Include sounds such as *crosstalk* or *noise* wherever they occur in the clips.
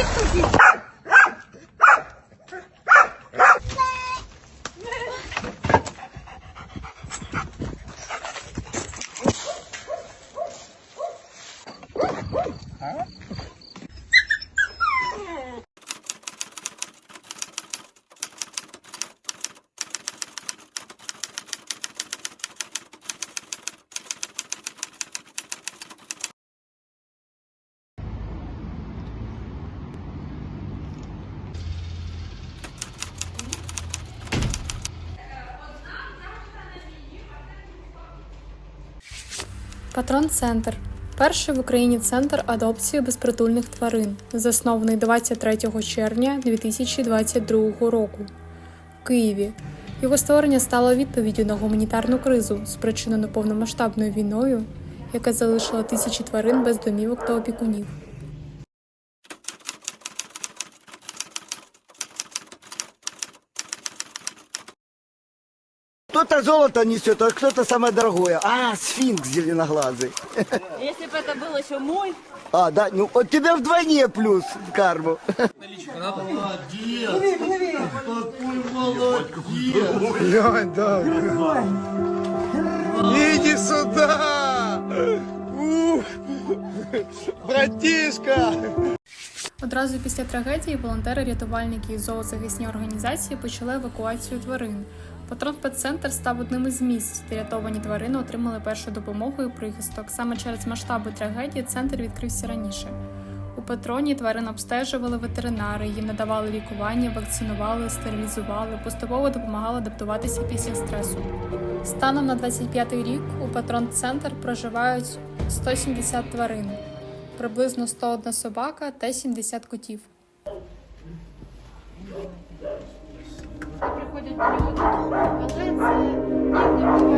isso, gente. Патрон Центр перший в Україні центр адопції безпритульних тварин, заснований 23 червня 2022 року в Києві. Його створення стало відповіддю на гуманітарну кризу, спричинену повномасштабною війною, яка залишила тисячі тварин без домівок та опікунів. Кто-то золото несет, а кто-то самое дорогое. А, сфинкс зеленоглазый. *laughs* Если бы это был еще мой, А, да, ну от тебе вдвойне плюс в карму. Лень, да. Иди сюда! Ух! Братишка! Одразу після трагедії волонтери, рятувальники і зоозахисні організації почали евакуацію тварин. Патрон Петцентр став одним із місць, де рятовані тварини отримали першу допомогу і прихисток. Саме через масштаби трагедії центр відкрився раніше. У патроні тварин обстежували ветеринари, їм надавали лікування, вакцинували, стерилізували, поступово допомагали адаптуватися після стресу. Станом на 25-й рік у патрон Центр проживають 170 тварин, приблизно 101 собака та 70 котів. Приходять люди, але це ніяк не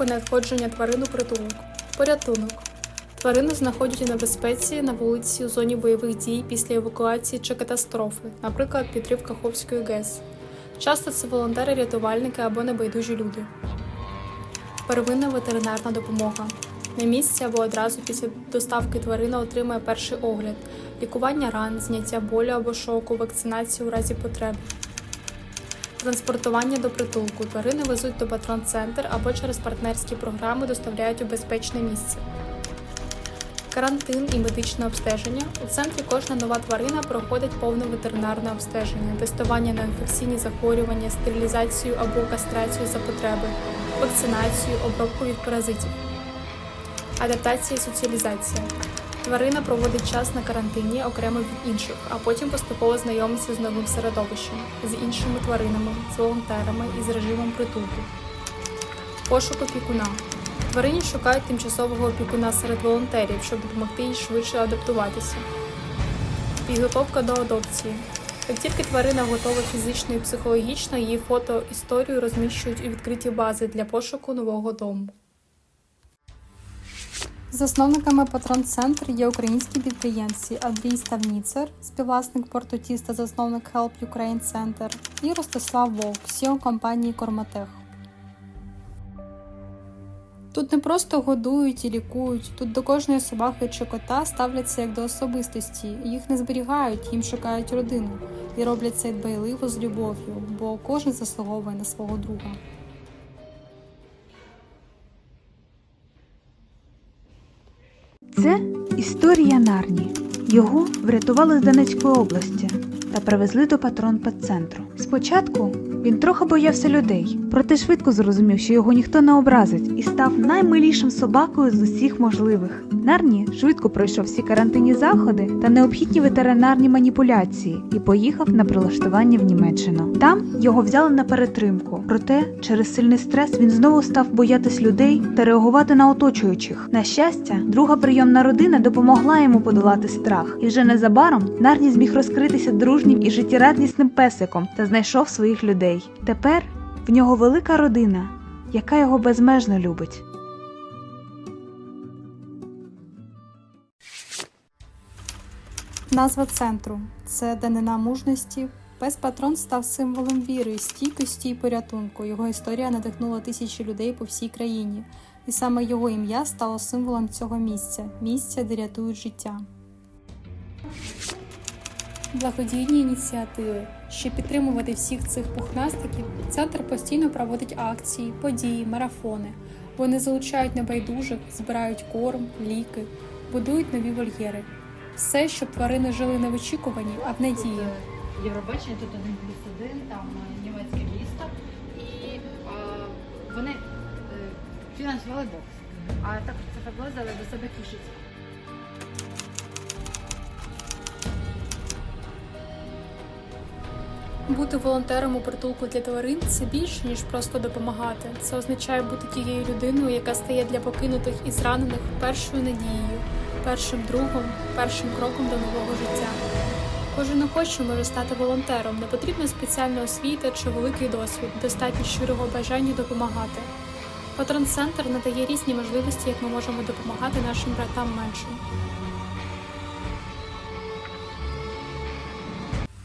Кроки надходження тварин у притулок. Порятунок. Тварину знаходять у небезпеці на вулиці у зоні бойових дій після евакуації чи катастрофи, наприклад, підрив Каховської ГЕС. Часто це волонтери, рятувальники або небайдужі люди. Первинна ветеринарна допомога. На місці або одразу після доставки тварина отримує перший огляд, лікування ран, зняття болю або шоку, вакцинацію у разі потреби. Транспортування до притулку. Тварини везуть до патрон-центр або через партнерські програми доставляють у безпечне місце. Карантин і медичне обстеження. У центрі кожна нова тварина проходить повне ветеринарне обстеження, тестування на інфекційні захворювання, стерилізацію або кастрацію за потреби, вакцинацію, обробку від паразитів. Адаптація і соціалізація. Тварина проводить час на карантині окремо від інших, а потім поступово знайомиться з новим середовищем, з іншими тваринами, з волонтерами і з режимом притулку. Пошук опікуна. Тварині шукають тимчасового опікуна серед волонтерів, щоб допомогти їй швидше адаптуватися. Підготовка до адопції. Як тільки тварина готова фізично і психологічно, її фото історію розміщують у відкриті бази для пошуку нового дому. Засновниками Патрон Центр є українські підприємці Андрій Ставніцер, співвласник порту Тіста, засновник Help Ukraine Center, і Ростислав Вовк, CEO компанії Корматех. Тут не просто годують і лікують, тут до кожної собаки чи кота ставляться як до особистості. Їх не зберігають, їм шукають родину і роблять це дбайливо з любов'ю, бо кожен заслуговує на свого друга. Це історія Нарні. Його врятували з Донецької області та привезли до патрон педцентру. Спочатку Він трохи боявся людей, проте швидко зрозумів, що його ніхто не образить, і став наймилішим собакою з усіх можливих. Нарні швидко пройшов всі карантинні заходи та необхідні ветеринарні маніпуляції і поїхав на прилаштування в Німеччину. Там його взяли на перетримку. Проте через сильний стрес він знову став боятись людей та реагувати на оточуючих. На щастя, друга прийомна родина допомогла йому подолати страх, і вже незабаром Нарні зміг розкритися дружнім і життєрадісним песиком та знайшов своїх людей. Тепер в нього велика родина, яка його безмежно любить. Назва центру це данина мужності. Пес патрон став символом віри, стійкості і порятунку. Його історія надихнула тисячі людей по всій країні, і саме його ім'я стало символом цього місця місця, де рятують життя. Благодійні ініціативи. Щоб підтримувати всіх цих пухнастиків, центр постійно проводить акції, події, марафони. Вони залучають небайдужих, збирають корм, ліки, будують нові вольєри. Все, щоб тварини жили не в очікуванні, а в надії. Євробачення тут один плюс один, там е, німецьке місто, і е, вони е, фінансували бокс. А також це приблизили до себе кішиць. Бути волонтером у притулку для тварин це більше ніж просто допомагати. Це означає бути тією людиною, яка стає для покинутих і зранених першою надією, першим другом, першим кроком до нового життя. Кожен охочий може стати волонтером. Не потрібна спеціальна освіта чи великий досвід, достатньо щирого бажання допомагати. Патрон Центр надає різні можливості, як ми можемо допомагати нашим братам меншим.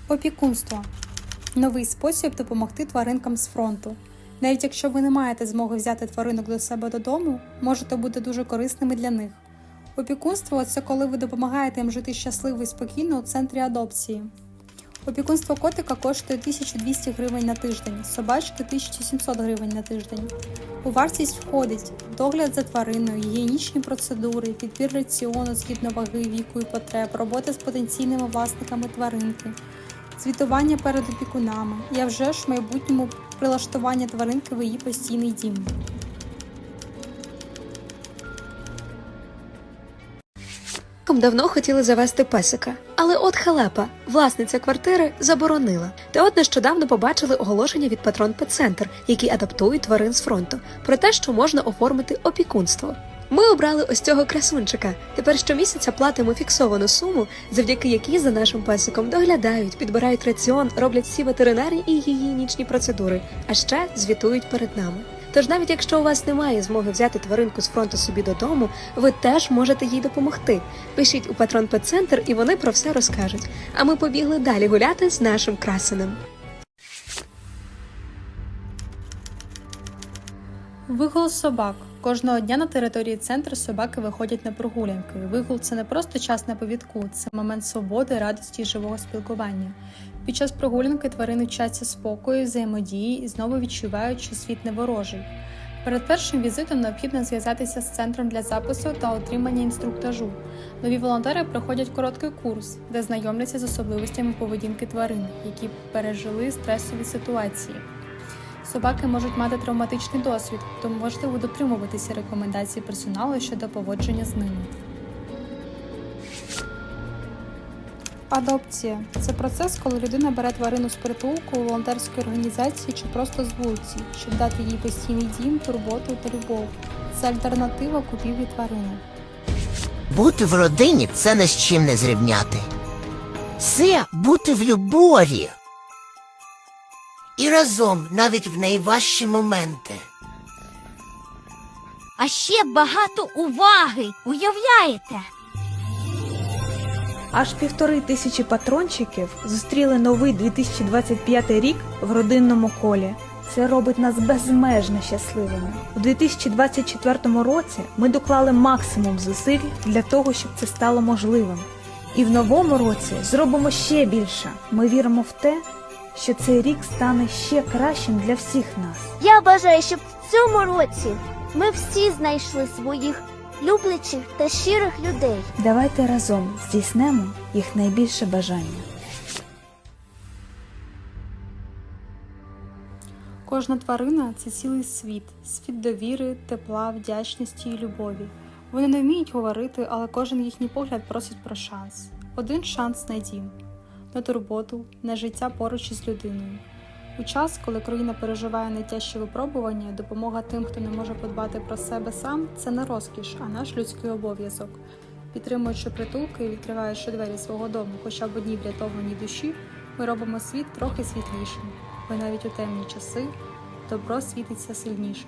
Опікунство новий спосіб допомогти тваринкам з фронту. Навіть якщо ви не маєте змоги взяти тваринок до себе додому, можете бути дуже корисними для них. Опікунство це коли ви допомагаєте їм жити щасливо і спокійно у центрі адопції. Опікунство котика коштує 1200 гривень на тиждень, собачки 1700 гривень на тиждень. У вартість входить догляд за твариною, гігієнічні процедури, підбір раціону згідно ваги, віку і потреб, робота з потенційними власниками тваринки, звітування перед опікунами а вже ж в майбутньому прилаштування тваринки в її постійний дім. Давно хотіли завести песика, але от халепа, власниця квартири, заборонила. Та от нещодавно побачили оголошення від патрон Петцентр, які адаптують тварин з фронту, про те, що можна оформити опікунство. Ми обрали ось цього красунчика. Тепер щомісяця платимо фіксовану суму, завдяки якій за нашим песиком доглядають, підбирають раціон, роблять всі ветеринарні і гігієнічні процедури, а ще звітують перед нами. Тож навіть якщо у вас немає змоги взяти тваринку з фронту собі додому, ви теж можете їй допомогти. Пишіть у патрон Петцентр і вони про все розкажуть. А ми побігли далі гуляти з нашим красенем. Вигул собак. Кожного дня на території центру собаки виходять на прогулянки. Вигул це не просто час на повідку, це момент свободи, радості і живого спілкування. Під час прогулянки тварини вчаться спокою, взаємодії і знову відчувають, що світ не ворожий. Перед першим візитом необхідно зв'язатися з центром для запису та отримання інструктажу. Нові волонтери проходять короткий курс, де знайомляться з особливостями поведінки тварин, які пережили стресові ситуації. Собаки можуть мати травматичний досвід, тому важливо дотримуватися рекомендацій персоналу щодо поводження з ними. Адопція це процес, коли людина бере тварину з притулку, волонтерської організації чи просто з вулиці, щоб дати їй постійний дім, турботу та любов. Це альтернатива купівлі тварини. Бути в родині це не з чим не зрівняти. Це бути в любові. І разом навіть в найважчі моменти. А ще багато уваги, уявляєте? Аж півтори тисячі патрончиків зустріли новий 2025 рік в родинному колі. Це робить нас безмежно щасливими. У 2024 році ми доклали максимум зусиль для того, щоб це стало можливим. І в новому році зробимо ще більше. Ми віримо в те, що цей рік стане ще кращим для всіх нас. Я бажаю, щоб в цьому році ми всі знайшли своїх люблячих та щирих людей. Давайте разом здійснемо їх найбільше бажання. Кожна тварина це цілий світ, світ довіри, тепла, вдячності і любові. Вони не вміють говорити, але кожен їхній погляд просить про шанс. Один шанс на дім, на турботу, на життя поруч із людиною. У час, коли країна переживає найтяжчі випробування, допомога тим, хто не може подбати про себе сам, це не розкіш, а наш людський обов'язок. Підтримуючи притулки і відкриваючи двері свого дому хоча б одній врятованій душі, ми робимо світ трохи світлішим, бо навіть у темні часи добро світиться сильніше.